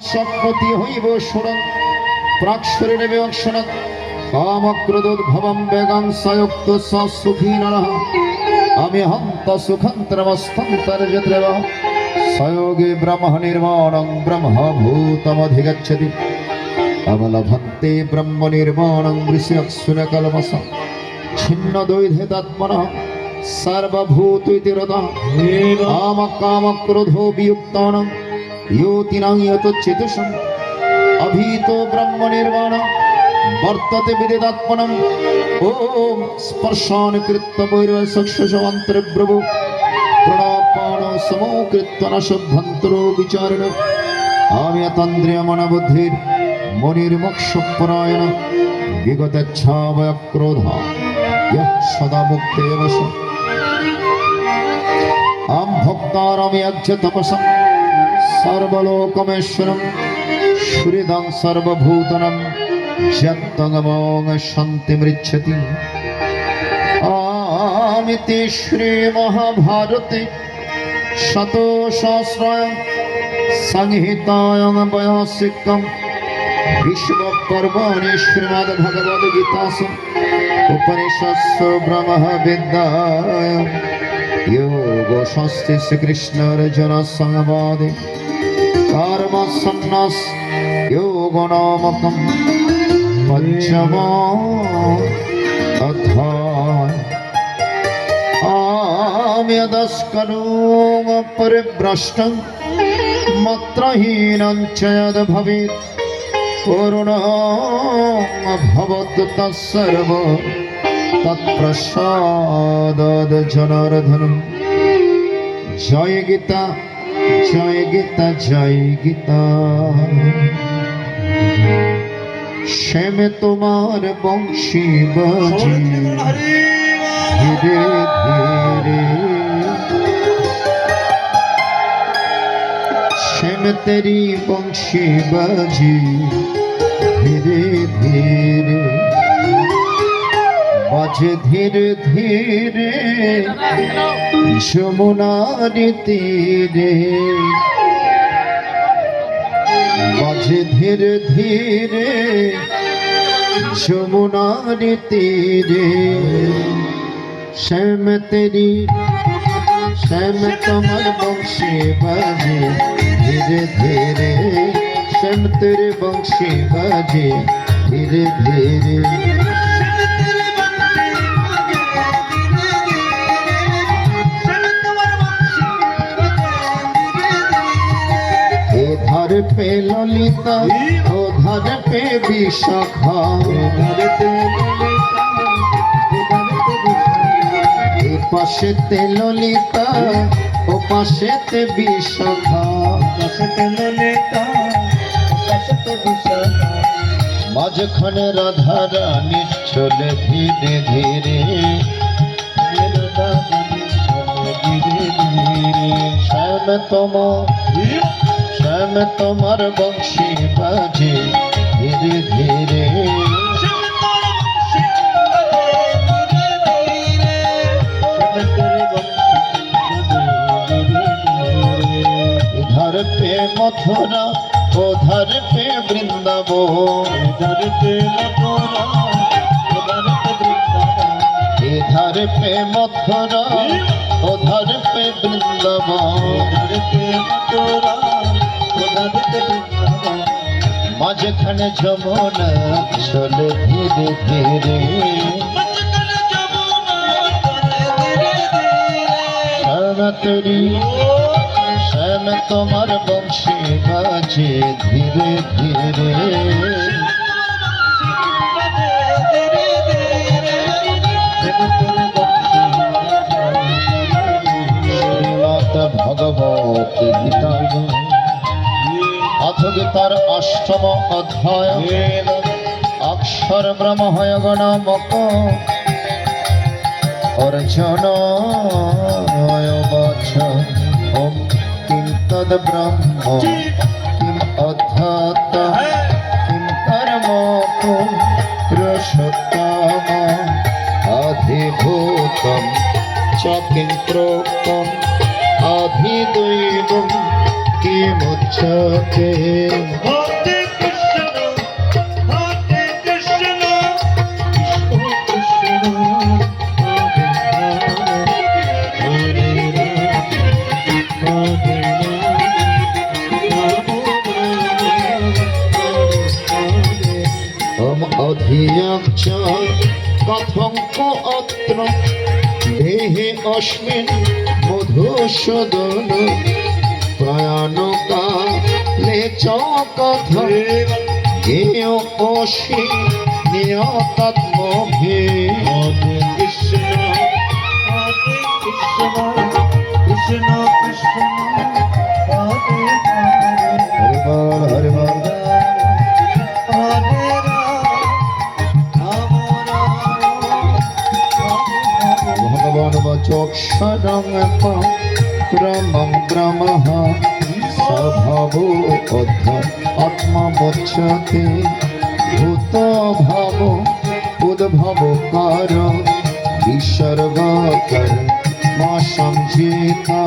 সৎপতি হইব সুরং প্রাক্ষরের বিবক্ষণ কামক্রোধোদ্ভবম বেগং সয়ুক্ত সুখী নরঃ আমি হন্ত সুখন্তরমস্তন্তর্যত্রেব সয়োগে ব্রহ্ম নির্মাণং ব্রহ্ম ব্রহ্মভূতমধিগচ্ছতি। অবলভন্তে ব্রহ্ম নির্মাণং ঋষ্যক্ষুরকলমস ছিন্ন দৈধেতাত্মনঃ সর্বভূত ইতি রতঃ কাম কাম ক্রোধো ইয়তিনাং ইয়তচ্ছেদসম অভীত ব্রহ্ম নির্বাণ বর্ততে বিদিদাত্মনম ওম স্পর্শান কৃত্য বৈরব সক্ষসন্তরব্রভু প্রণাপাণ সমৌ কৃত্য নশভ্যন্তর বিচারণ। আমি তন্দ্রিয় মনবুদ্ধির মনির মোক্ষপরায়ণ বিগতচ্ছাবয় ক্রোধ ইহ সদা মুক্তে বস আম ভক্তারামি আজ্য তপসা সুহৃদং সর্বভূতনম যত্তঙ্গমং শান্তি মৃচ্ছতি আমিতে শ্রী মহাভারতে শত সহস্রায় সংহিতায়ং বয়সিকম বিশ্বকর্মণি শ্রীমদ্ ভগবদ গীতাসু উপনিষৎসু ব্রহ্ম বিদ্যায় যোগ শাস্তি শ্রীকৃষ্ণ অর্জুন সংবাদে സർവസന്നസ് യോഗനാമകം പഞ്ചമോ ആമ്യതസ്കരോമ പരിഭ്രഷ്ടം മത്രഹീനം ചയത് ഭവേത് കരുണമഭവത് തസ്സർവ തത്പ്രസാദജനാർദ്ദനം ജയ ഗീത জয় গীতা জয় গীতা। শ্যামে তোমার বংশী বাজি। ধীরে ধীরে। শ্যাম তেরি বংশী বাজি। বাজে ধীরে ধীরে যমুনার তীরে। বাজে ধীরে ধীরে যমুনার তীরে। শ্যাম তেরি, শ্যাম তোমার বংশী বাজে। ধীরে ধীরে শ্যাম তেরে বংশী বাজে। ধীরে ধীরে পে ললিতা ওধার পে বিশাখা এ পাশে তে ললিতা ও পাশে তে বিশাখা মাঝখানে রাধা রানী চলে ধীরে ধীরে। শ্যাম তোমার শ্যাম তোমার বংশী বাজে। ধীরে ধীরে। ধর পে মথুরা ও ধর পে বৃন্দাব ধর পে মথুরা ধর পে মথুরা ও ধর পে বৃন্দাব ধর পে মথুরা মাঝখানে যমুনা চলে ধীরে ধীরে। শ্যামতরি শ্যাম তোমার বংশী বাজে ধীরে ধীরে। ভগবত গীতা গীতার অষ্টম অধ্যায়। অক্ষর ব্রহ্ম হয় গণমক অর্জুন ওম কিম তদ ব্রহ্ম। কিম অধ্যাত্ত কিম কর্ম অধিভূতম মুচ্ছতে অধিয়াঞ্চ কথঙ্ক অত্র। দেহে অস্মিন মধুসূদন। কথং হেয় অসি নিয়তাত্মভি কৃষ্ণ কৃষ্ণ কৃষ্ণ কৃষ্ণ হরে ক্রমং ব্রহ্ম। স্বভাব আত্মবচ্ছতে ভূত ভাব উদ্ভব কর? বিসর্গ কর মা সংযিতা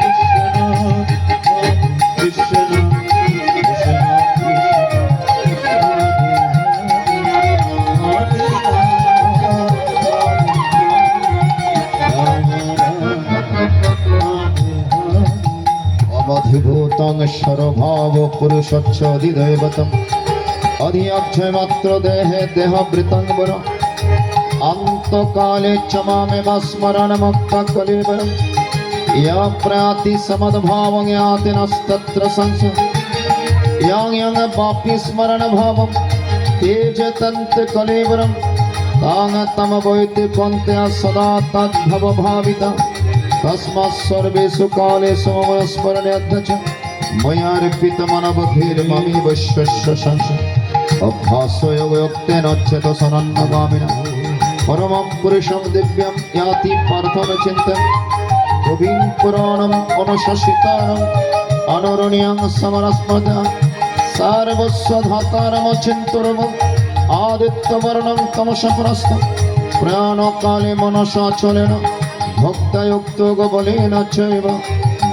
কৃষ্ণ কৃষ্ণ। অবধিভূতং সর্বভাব পুরুষচ্ছ অধিদৈবতম অধিঅক্ষয় মাত্র দেহে দেহবৃতং বর অন্তকালে চ মামেব স্মরণ মুক্ত কলিবরম ইয়া প্রাতি সমদ্ভাবং ইয়াতি নস্তত্র সংশয় yang papi smarana bhavam teja tant kalevaram tang tam boite pante sada tad bhava bhavita tasma sarvesu kalesu mama smarane adhacha maya arpita manabadhir mami vashvasya sansha अभ्यासो योगयुक्ते नच्यत सनन्नगामिना परमं पुरुषं दिव्यं याति पार्थन चिन्तन कविं पुराणम् अनुशसितारम् अनुरणीयं समरस्मृत सार्वस्वधातारमचिन्तुरम् आदित्यवर्णं तमसप्रस्थ प्रयाणकाले मनसा चलेन भक्तयुक्तो गबलेन चैव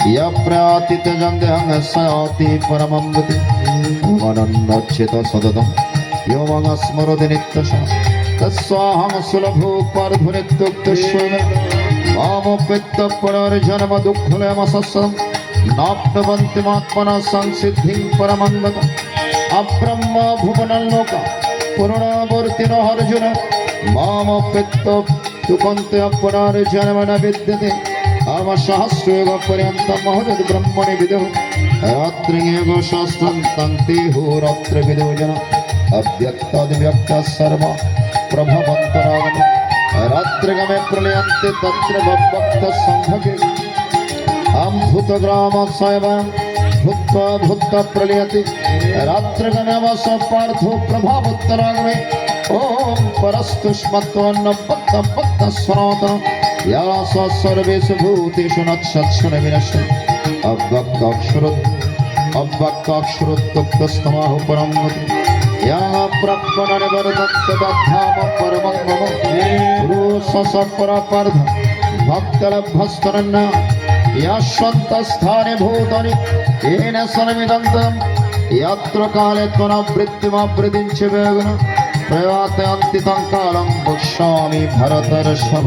स्मरन् यप्रातितजन्देहं सयाति परमं गति मनन्नच्युत सततं यो मम स्मरति नित्यश तस्वाहं सुलभो पार्धुनित्युक्तस्वेन मामोपेत्तपुनर्जन्म दुःखलयमसस्सम् नाप्तवन्तिमात्मना संसिद्धिं परमङ्गत अब्रह्म भुवनल्लोक पुनरावर्तिनो अर्जुन मामपेत्त तुकन्ते पुनर्जन्म न विद्यते नामसहस्रेव पर्यन्तं महोदय ब्रह्मणि विदुः रात्रिमेव शास्त्रं तं तेहोरात्र विदोजन अव्यक्तादिव्यक्तः सर्व प्रभवन्तरागम रात्रिगमे प्रलयन्ते तत्र भक्तसम्भगे अम्भुतग्रामसैव भूत्वा भूत्वा प्रलयति। रात्रिगमेव स पार्थो प्रभावोत्तरागमे। ॐ परस्तुष्मत्वन्न भक्त भक्त सनातनम्। ইয়া সর্বেশু ভূতেষু নৎসৎসন বিনশ্বন অব্যক্ত অক্ষরত অব্যক্ত অক্ষরোত্তপ্ত স্তমাহ পরম গতি ইয়া প্রাপ্তনরে বরদত্ত দধ্যাম পরমং মম পুরুষ সপরাপার্ধ ভক্তলভ্যস্তরন্ন ইয়াশ্বন্তস্থানে ভূতনি তেন সনমিদন্তম ইয়াত্র কালে ত্বনাবৃত্তিমাবৃতিঞ্চ বেগুণ প্রয়াতে অন্তিতং কালং বক্ষ্যামি ভরতর্ষভ।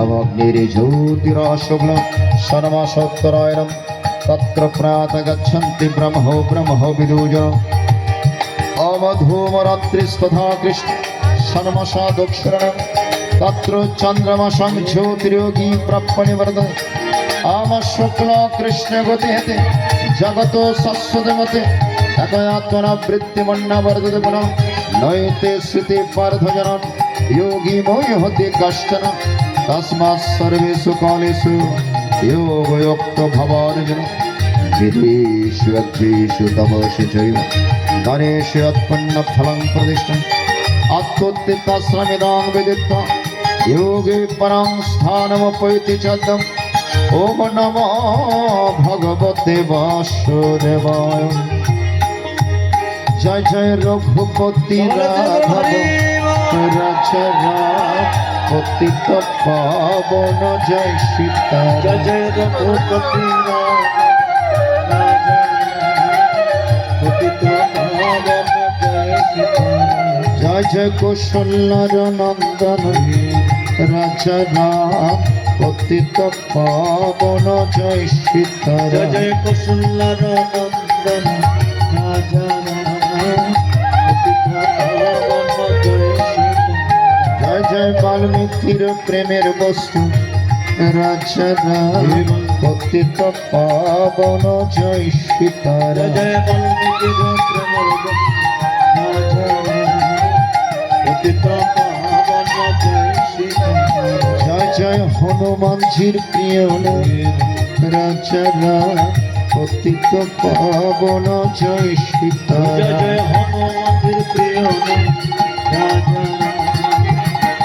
अवग्निर्ज्योतिराशुक्लं शर्मसोत्तरायणं तत्र प्रात गच्छन्ति ब्रह्मो ब्रह्मो विदुज अवधूमरात्रिस्तथा कृष्ण शर्मसा दक्षिणं तत्र चन्द्रमसं ज्योतिर्योगी प्रपणिवर्धन आम शुक्ल कृष्ण गतिहते जगतो सस्वतमते एकयात्मना वृत्तिमन्ना वर्धते पुनः नयते श्रुति पार्थजनं योगी मोहते তসমা সর্বেষু কালেষু যোগযুক্ত ভবার্জুন বিধেষু অধ্যেষু তপসু জৈব গণেশে উৎপন্ন ফলং প্রতিষ্ঠা অত্যুত্তিতাশ্রমিদং বিদিত যোগে পরং স্থানমপৈতি চদম ওম নম ভগবতে বাসুদেবায় জয় জয় রঘুপতি রাঘব রাজ পতিত পাবন জয় সীতা জয় জয় রঘুপতি পতিত পাবন জয় সীতারাম জয় জয় কৌশল্যার নন্দন রাজা রাম। পতিত পাবন জয় জয় জয় কুসুল্লার নন্দন রাজা রাম। বাল্মীকির প্রেমের বস্তু রাজা পতিত পাবন জয় সীতারাম জয় বাল্মীকি প্রেমর রাজা পতিত পাবন জয় জয় জয় হনুমানজির প্রিয় রাম পতিত পাবন জয় সীতারাম জয় হনুমন্দির প্রিয় রাজা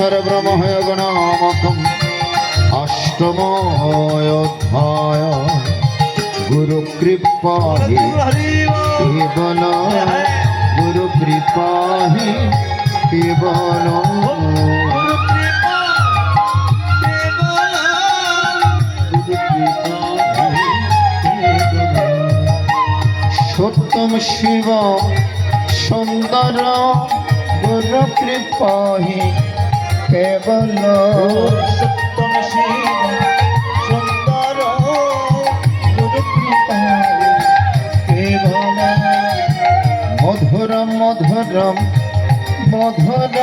অক্ষর ব্রহ্ময়োগ নামকম অষ্টমোধ্যায় গুরু কৃপা কেবল গুরু কৃপা কেবল সত্যম শিব সুন্দর কৃপা কেবল সত্যম শিব সুন্দর কেবল মধুরম মধুর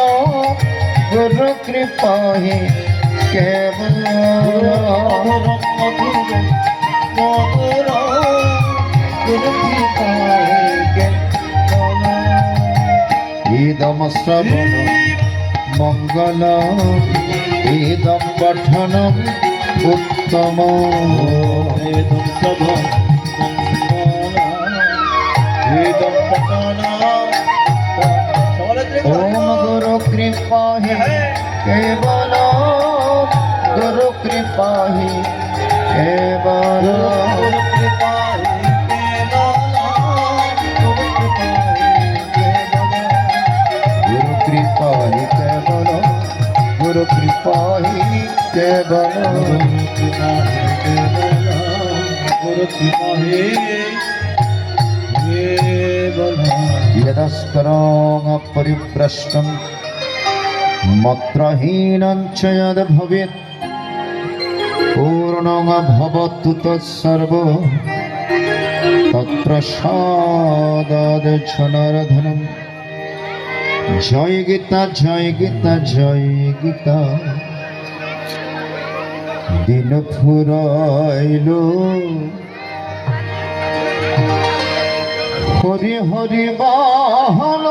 গুরু কৃপা কেবল মধুরম মধুর গুরু কৃপা কেবল ইদম শ্রবণ মঙ্গল বেদম পঠন উত্তম। ইদম সব ইদম পঠনম। ওম গুরু কৃপা কেবল গুরু কৃপা কেবল কেবল यदस्करं परिभ्रष्टं मत्रहीनं च यद् भवेत् पूर्णं भवतु तत्सर्व तत्र सादच्छनरधनं জয় গীতা জয় গীতা জয় গীতা দিন ফুরাইল। হরি হরি বাহন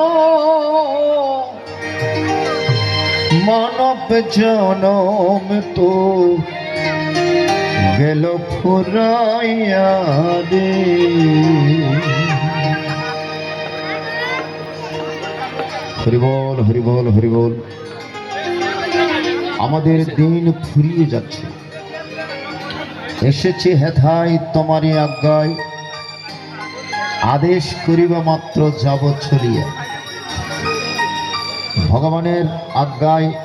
মানব জনম তো গেল ফুরাইয়া দে হরিবল হরিবল হরিবল আমাদের দিন ফুরিয়ে যাচ্ছে। এসেছে হেথাই তোমারই আজ্ঞায়। আদেশ করিবা মাত্র যাব ছড়িয়া ভগবানের আজ্ঞায়